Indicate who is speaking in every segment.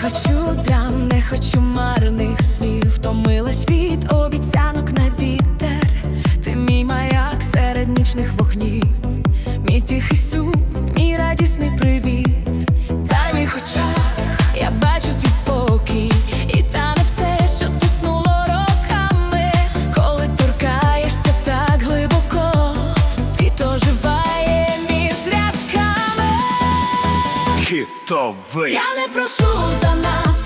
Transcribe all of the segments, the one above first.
Speaker 1: хочу драм, не хочу марних слів. Втомилась від обіцянок на вітер. Ти мій маяк серед нічних вогнів, мій тихий сум, мій радісний привіт. Дай мій очах,
Speaker 2: Хітовий.
Speaker 1: Я не прошу за багато,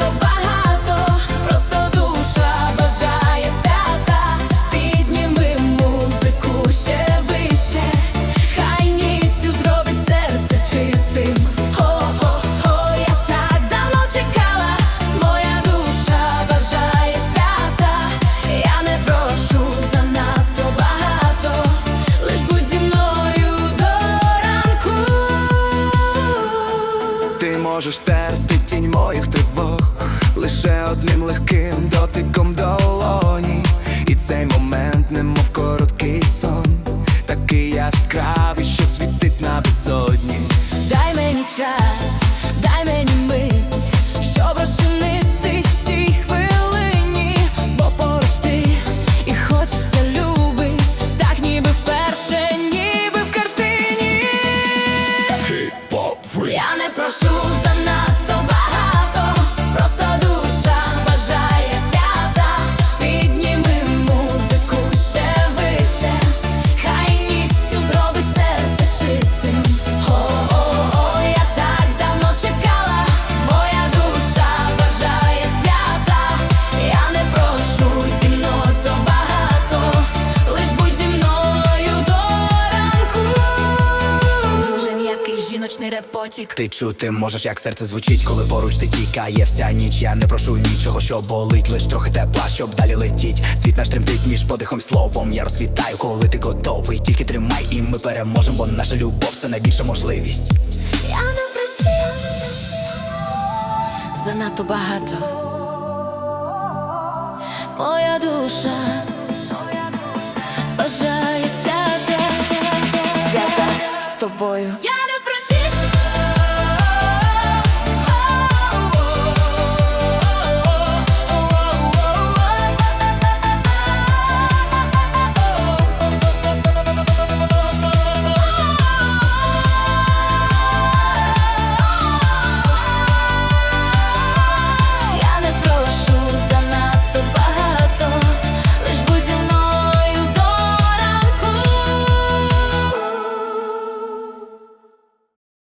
Speaker 2: Ти можеш стерти тінь моїх тривог лише одним легким дотиком долоні.
Speaker 1: Прошу занадто м'який репотік.
Speaker 2: Ти чути можеш, як серце звучить, коли поруч ти тікає вся ніч. Я не прошу нічого, що болить, лиш трохи тепла, щоб далі летіть. Світ наш тремтить між подихом словом. Я розквітаю, коли ти готовий. Тільки тримай, і ми переможемо, бо наша любов це найбільша можливість.
Speaker 1: Я не просила занадто багато. Моя душа бажає свята, свята з тобою